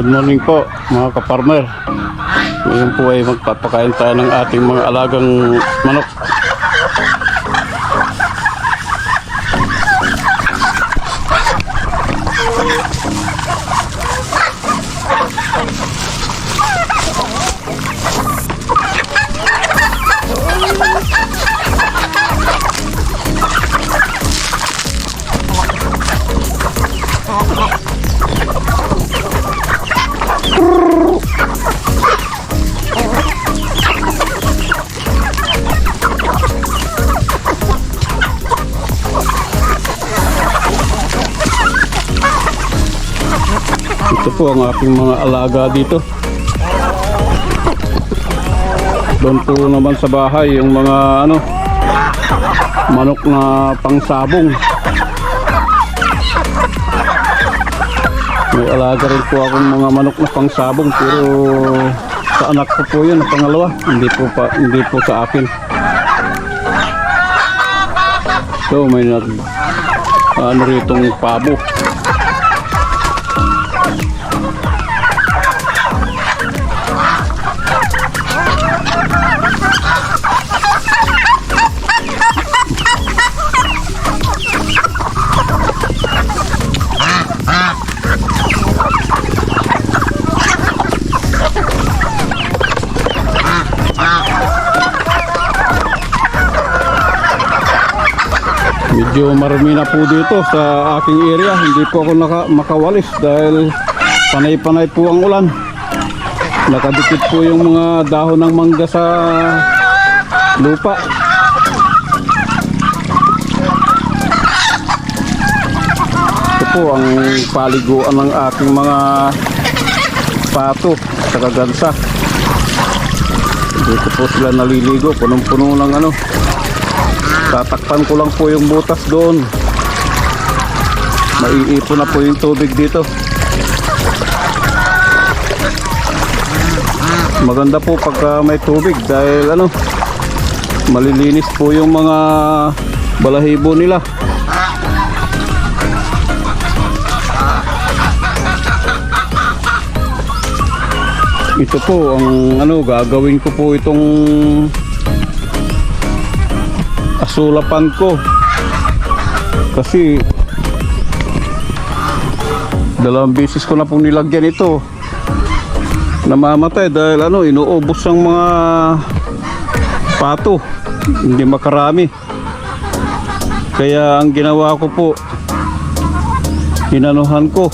Good morning po mga kaparmer. Ngayon po ay magpapakain tayo ng ating mga alagang manok. Ito po ang aking mga alaga dito. Doon po naman sa bahay yung mga ano manok na pangsabong. May alaga rin po akong mga manok na pangsabong pero sa anak ko po yun na pangalawa. Hindi po pa hindi po sa akin. So may nag ano ritong pabo. Medyo marami na po dito sa aking area. Hindi po ako naka, makawalis dahil panay-panay po ang ulan. Nakadikit po yung mga dahon ng mangga sa lupa. Ito po ang paliguan ng aking mga pato sa kagansa. Dito po sila naliligo. Punong-puno ng ano, Tatakpan ko lang po yung butas doon. Maiipon na po yung tubig dito. Maganda po pagka may tubig dahil ano, malilinis po yung mga balahibo nila. Ito po ang ano gagawin ko po itong asulapan ko. Kasi dalawang beses ko na pong nilagyan ito. Namamatay dahil ano inuubos ang mga pato. Hindi makarami. Kaya ang ginawa ko po inanuhan ko.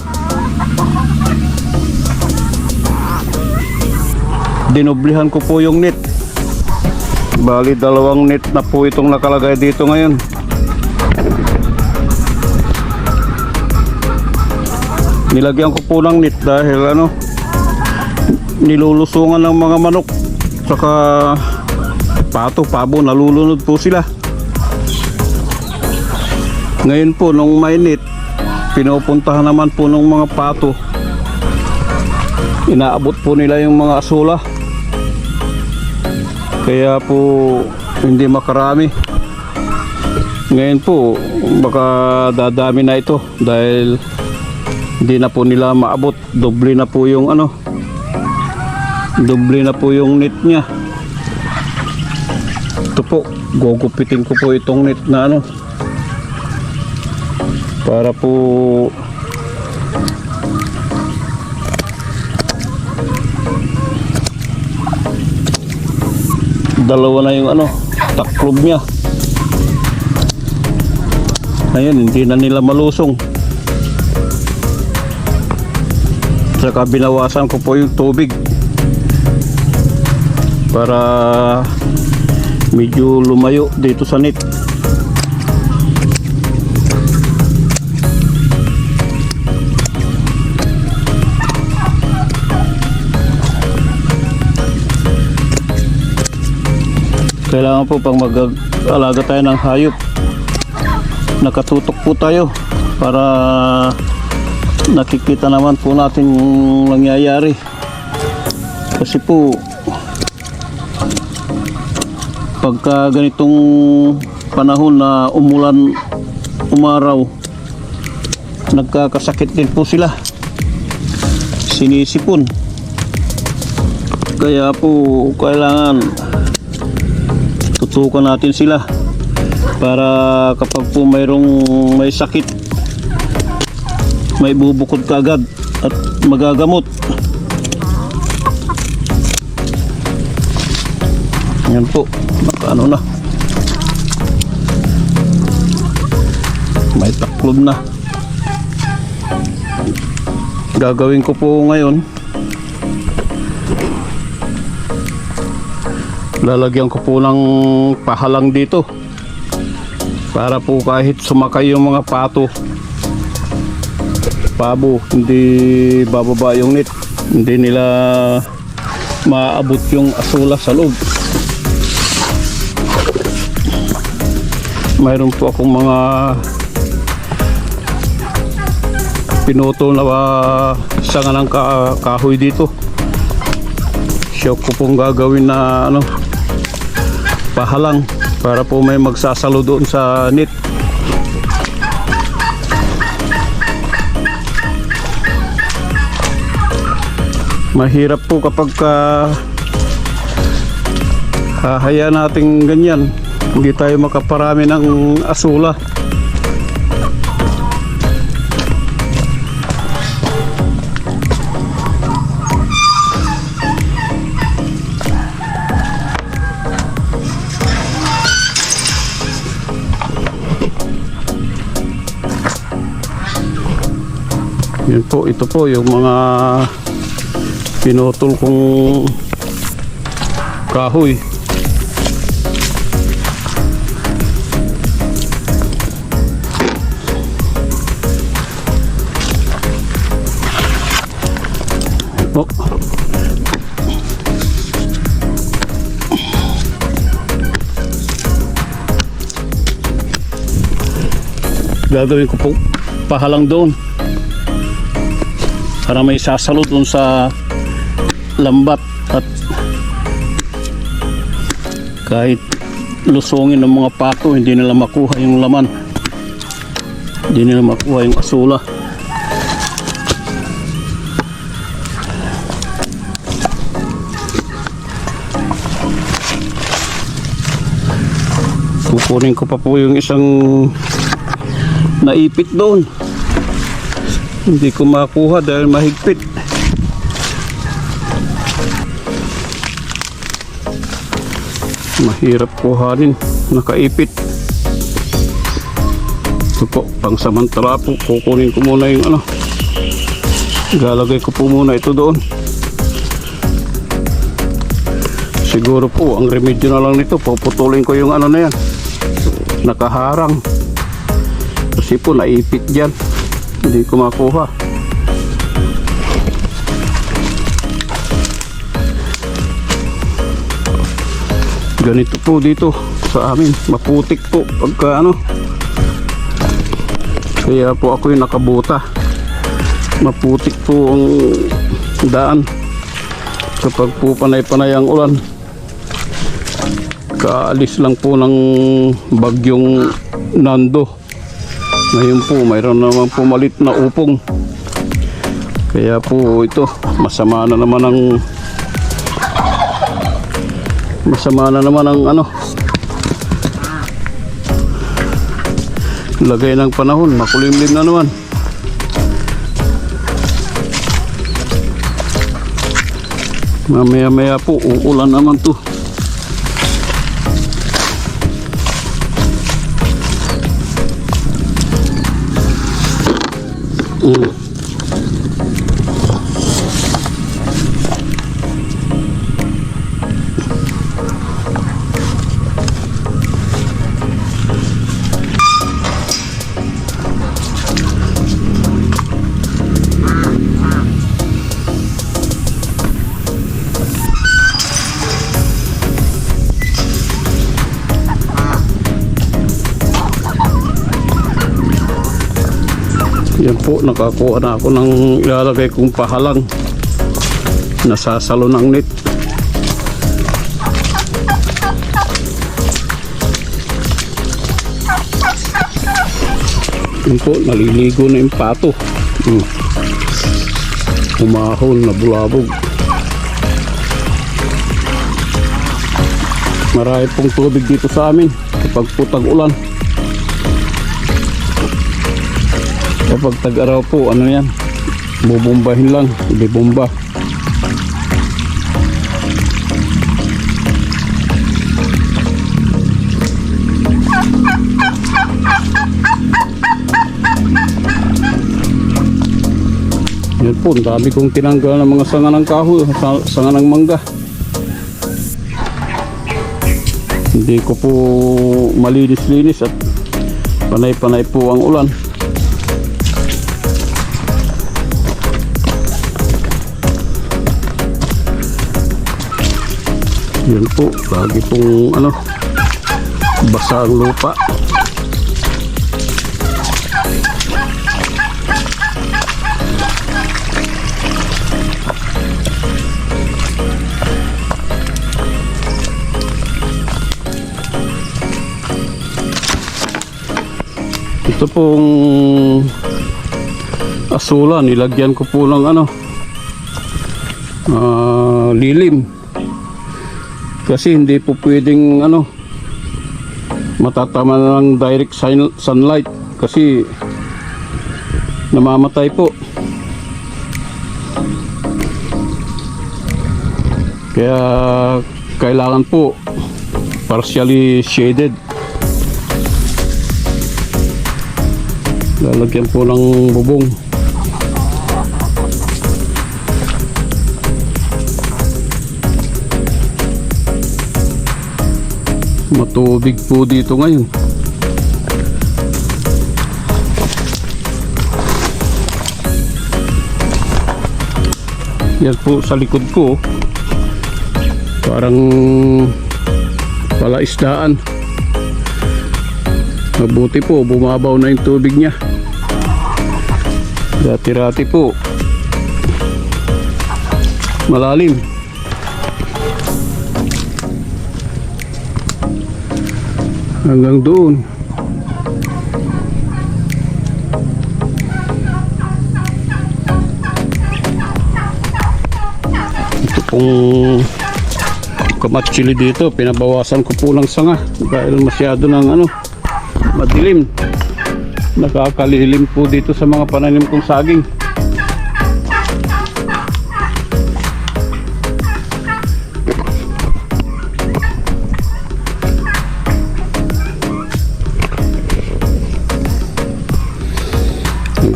Dinoblihan ko po yung net Bali dalawang net na po itong nakalagay dito ngayon. Nilagyan ko po ng net dahil ano nilulusungan ng mga manok saka pato, pabo, nalulunod po sila. Ngayon po nung may net pinupuntahan naman po ng mga pato inaabot po nila yung mga asula kaya po hindi makarami. Ngayon po baka dadami na ito dahil hindi na po nila maabot. Doble na po yung ano doble na po yung net nya ito po gugupitin ko po itong net na ano para po dalawa na yung ano taklob niya. Ayun hindi na nila malusong. Saka binawasan ko po yung tubig. Para medyo lumayo dito sa net kailangan po pang mag-alaga tayo ng hayop. Nakatutok po tayo para nakikita naman po natin yung nangyayari. Kasi po pagka ganitong panahon na umulan umaraw nagkakasakit din po sila. Sinisipon. Kaya po kailangan tutukan natin sila para kapag po mayroong may sakit may bubukod kagad at magagamot. Yan po, ano na. May taklob na. Gagawin ko po ngayon, lalagyan ko po ng pahalang dito. Para po kahit sumakay yung mga pato. Pabo hindi bababa yung net. Hindi nila maabot yung asula sa loob. Mayroon po akong mga pinutol na uh, sanga ng ka- kahoy dito. Siya ko pong gagawin na ano pahalang para po may magsasalo doon sa net. Mahirap po kapag ka hahaya natin ganyan. Hindi tayo makaparami ng asula po, ito po yung mga pinutol kong kahoy. Po. Gagawin ko po pahalang doon para may sasalo dun sa lambat at kahit lusungin ng mga pato hindi nila makuha yung laman. Hindi nila makuha yung asula. Kukunin ko pa po yung isang naipit doon hindi ko makuha dahil mahigpit. Mahirap kuhanin. Nakaipit. Ito po, pang samantala po. Kukunin ko muna yung ano. Galagay ko po muna ito doon. Siguro po, ang remedyo na lang nito, puputulin ko yung ano na yan. Nakaharang. Kasi po, naipit dyan hindi ko makuha. Ganito po dito sa amin. Maputik po pagka ano. Kaya po ako yung nakabuta. Maputik po ang daan kapag po panay panay ang ulan. Kaalis lang po ng bagyong nando ngayon po mayroon naman pumalit na upong. Kaya po ito masama na naman ang masama na naman ang ano lagay ng panahon. Makulimlim na naman. Mamaya maya po uulan naman to o po, nakakuha na ako ng ilalagay kong pahalang. Nasasalo ng net. Yan po, naliligo na yung pato. Hmm. na bulabog. Marami pong tubig dito sa amin kapag po tag-ulan. Kapag tag-araw po, ano yan, bubumbahin lang, ibibumba. Yan po, dami kong tinanggal ng mga sanga ng kahoy, sa- sanga ng mangga. Hindi ko po malinis-linis at panay-panay po ang ulan. Yan po, lagi pong ano, basa ang lupa. Ito pong asula, nilagyan ko po ng ano, ah, lilim. Kasi hindi po pwedeng ano, matatama ng direct sun- sunlight kasi namamatay po. Kaya kailangan po partially shaded. Lalagyan po ng bubong. Matubig po dito ngayon. Yan po sa likod ko. Parang palaisdaan. Mabuti po, bumabaw na yung tubig niya. Dati-rati po. Malalim. Hanggang doon. Ito pong kamatsili dito, pinabawasan ko po ng sanga dahil masyado ng ano, madilim. Nakakalilim po dito sa mga pananim kong saging.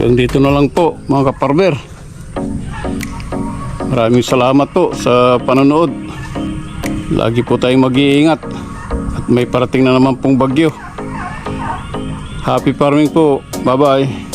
Hanggang dito na lang po mga kaparber. Maraming salamat po sa panonood. Lagi po tayong mag-iingat at may parating na naman pong bagyo. Happy farming po. Bye-bye.